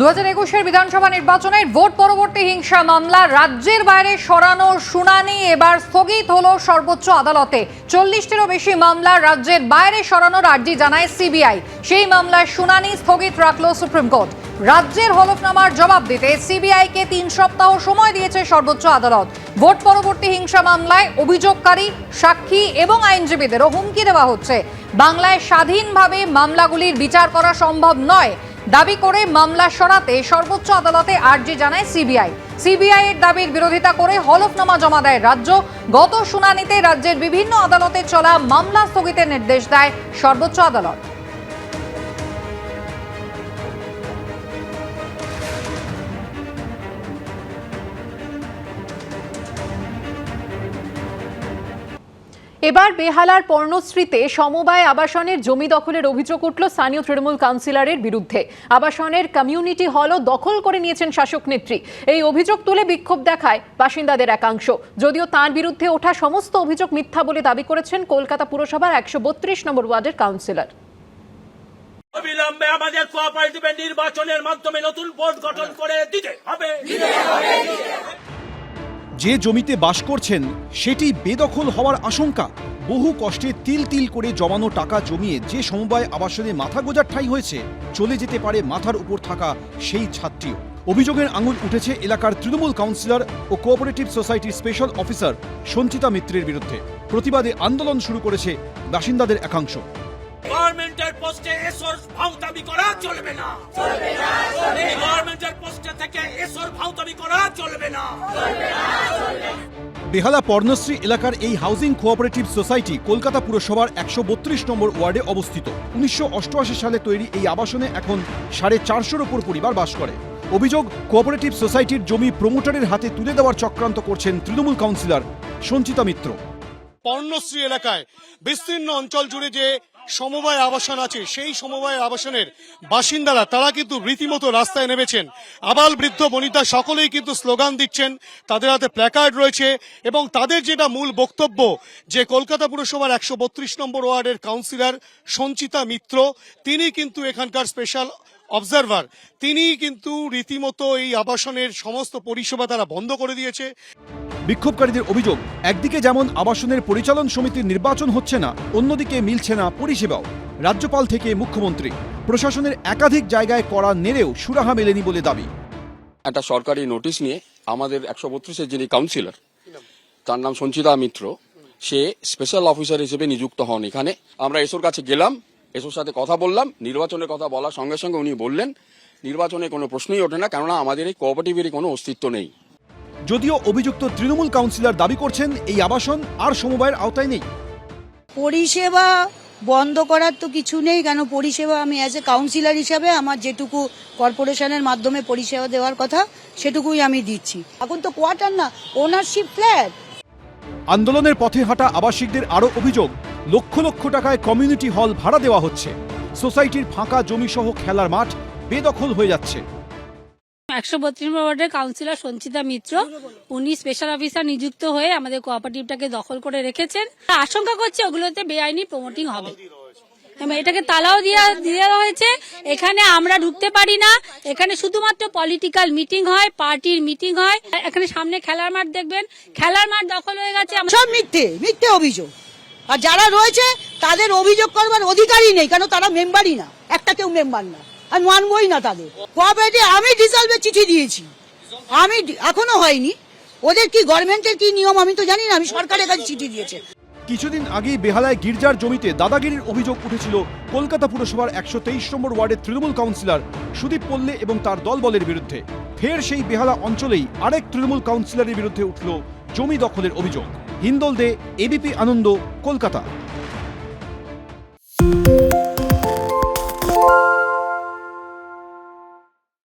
দু একুশের বিধানসভা নির্বাচনের ভোট পরবর্তী হিংসা মামলা, রাজ্যের বাইরে সরানোর শুনানি, এবার স্থগিত হলো সর্বোচ্চ আদালতে। চল্লিশটিরও বেশি মামলা রাজ্যের বাইরে সরানোর আর্জি জানায় সিবিআই। সেই মামলার শুনানি স্থগিত রাখল সুপ্রিম কোর্ট। রাজ্যের হলফনামার জবাব দিতে সিবিআইকে তিন সপ্তাহ সময় দিয়েছে সর্বোচ্চ আদালত। ভোট পরবর্তী হিংসা মামলায় অভিযোগকারী, সাক্ষী এবং আইনজীবীদেরও হুমকি দেওয়া হচ্ছে। বাংলায় স্বাধীনভাবে মামলাগুলির বিচার করা সম্ভব নয়। দাবি করে মামলা সরাতে সর্বোচ্চ আদালতে আর্জি জানায় সিবিআই। সিবিআই এর দাবির বিরোধিতা করে হলফনামা জমা দেয় রাজ্য। গত শুনানিতে রাজ্যের বিভিন্ন আদালতে চলা মামলা স্থগিতের নির্দেশ দেয় সর্বোচ্চ আদালত। এবার বেহালার পর্ণশ্রীতে সমবায় আবাসনের জমি দখলের অভিযোগ উঠল স্থানীয় তৃণমূল কাউন্সিলরের বিরুদ্ধে। আবাসনের কমিউনিটি হলও দখল করে নিয়েছেন শাসক নেত্রী। এই অভিযোগ তুলে বিক্ষোভ দেখায় বাসিন্দাদের একাংশ। যদিও তার বিরুদ্ধে ওঠা সমস্ত অভিযোগ মিথ্যা বলে দাবি করেছেন কলকাতা পুরসভার একশো বত্রিশ নম্বর ওয়ার্ডের কাউন্সিলর। অবিলম্বে আমাদের কোঅপারেটিভের নির্বাচনের মাধ্যমে নতুন বোর্ড গঠন করে দিতে যে জমিতে বাস করছেন, সেটি বেদখল হওয়ার আশঙ্কা। বহু কষ্টে তিল তিল করে জমানো টাকা জমিয়ে যে সমবায় আবাসনে মাথা গোজার ঠাঁই হয়েছে, চলে যেতে পারে মাথার উপর থাকা সেই ছাত্রীও অভিযোগের আঙুল উঠেছে এলাকার তৃণমূল কাউন্সিলর ও কোঅপারেটিভ সোসাইটির স্পেশাল অফিসার সঞ্চিতা মিত্রের বিরুদ্ধে। প্রতিবাদে আন্দোলন শুরু করেছে বাসিন্দাদের একাংশ। গভর্নমেন্টের পোস্টে এসর ভাউতামি করা চলবে না। চলবে না গভর্নমেন্টের পোস্টে থেকে এসর ভাউতামি করা চলবে না চলবে না। বেহালা পর্ণশ্রী এলাকার এই হাউজিং কোঅপারেটিভ সোসাইটি কলকাতা পুরসভার একশো বত্রিশ নম্বর ওয়ার্ডে অবস্থিত। উনিশশো অষ্টআশি সালে তৈরি এই আবাসনে এখন সাড়ে চারশোর ওপর পরিবার বাস করে। অভিযোগ কোঅপারেটিভ সোসাইটির জমি প্রমোটারের হাতে তুলে দেওয়ার চক্রান্ত করছেন তৃণমূল কাউন্সিলর সঞ্চিতা মিত্র। পর্ণশ্রী এলাকায় বিস্তীর্ণ অঞ্চল জুড়ে যে সমবায় আবাসন আছে। সেই সমবায় আবাসনের বাসিন্দারা, তারা কিন্তু রীতিমতো রাস্তায় নেমেছেন। আবাল বৃদ্ধ বনিতা সকলেই কিন্তু স্লোগান দিচ্ছেন। তাদের হাতে প্ল্যাকার্ড রয়েছে এবং তাদের যেটা মূল বক্তব্য, যে কলকাতা পুরসভার একশো বত্রিশ নম্বর ওয়ার্ডের কাউন্সিলর সঞ্চিতা মিত্র, তিনি কিন্তু এখানকার স্পেশাল অবজারভার। তিনি কিন্তু রীতিমতো এই আবাসনের সমস্ত পরিষেবা তারা বন্ধ করে দিয়েছে। বিক্ষোভকারীদের অভিযোগ, একদিকে যেমন আবাসনের পরিচালন সমিতির নির্বাচন হচ্ছে না, অন্যদিকে মিলছে না পরিষেবাও। রাজ্যপাল থেকে মুখ্যমন্ত্রী, প্রশাসনের একাধিক জায়গায় করা নেড়েও সুরাহা মেলেনি বলে দাবি। একটা সরকারি নোটিশ নিয়ে আমাদের একশো বত্রিশের যিনি কাউন্সিলর, তার নাম সঞ্চিতা মিত্র, সে স্পেশাল অফিসার হিসেবে নিযুক্ত হন এখানে। আমরা এসোর কাছে গেলাম, এসোর সাথে কথা বললাম, নির্বাচনের কথা বলার সঙ্গে সঙ্গে উনি বললেন, নির্বাচনে কোনো প্রশ্নই ওঠে না, কেননা আমাদের এই কোঅপারেটিভেরই কোনো অস্তিত্ব নেই। যদিও অভিযুক্ত তৃণমূল কাউন্সিলর দাবি করছেন এই আবাসন আর সমবায়ের আওতায় নেই। পরিষেবা বন্ধ করার তো কিছু নেই কেন পরিষেবা আমি অ্যাজ এ কাউন্সিলর হিসাবে আমার যেটুকু কর্পোরেশনের মাধ্যমে পরিষেবা দেওয়ার কথা সেটুকুই আমি দিচ্ছি। এখন তো কোয়ার্টার না ওনারশিপ ফ্ল্যাট আন্দোলনের পথে হাঁটা আবাসিকদের আরও অভিযোগ লক্ষ লক্ষ টাকায় কমিউনিটি হল ভাড়া দেওয়া হচ্ছে। সোসাইটির ফাঁকা জমিসহ খেলার মাঠ বেদখল হয়ে যাচ্ছে। একশো বত্রিশ ওয়ার্ডের কাউন্সিলর সঞ্চিতা মিত্র। উনি স্পেশাল অফিসার নিযুক্ত হয়ে আমাদের কোঅপারেটিভটাকে দখল করে রেখেছেন। আশঙ্কা করছে ওগুলোতে বেআইনি প্রমোটিং হবে। এটাকে তালাও দিয়া দেওয়া হয়েছে। এখানে আমরা ঢুকতে পারি না। এখানে শুধুমাত্র পলিটিক্যাল মিটিং হয় পার্টির মিটিং হয়। এখানে সামনে খেলার মাঠ দেখবেন। খেলার মাঠ দখল হয়ে গেছে। সব মিথ্যে মিথ্যে অভিযোগ। আর যারা রয়েছে, তাদের অভিযোগ করবার অধিকারই নেই, কেন তারা মেম্বারই না। একটা কেউ মেম্বার না আমি মানবই না তাদের। কোঅপারেটিভ, আমি ডিসলভের চিঠি দিয়েছি। আমি এখনও হয়নি। ওদের কি গভর্নমেন্টের কি নিয়ম, আমি তো জানি না, আমি সরকারের কাছে চিঠি দিয়েছে। কিছুদিন আগেই বেহালায় গির্জার জমিতে দাদাগিরির অভিযোগ উঠেছিল কলকাতা পুরসভার একশো তেইশ নম্বর ওয়ার্ডের তৃণমূল কাউন্সিলর সুদীপ পল্লে এবং তার দলবলের বিরুদ্ধে। ফের সেই বেহালা অঞ্চলেই আরেক তৃণমূল কাউন্সিলরের বিরুদ্ধে উঠল জমি দখলের অভিযোগ। হিন্দল দে এবিপি আনন্দ কলকাতা।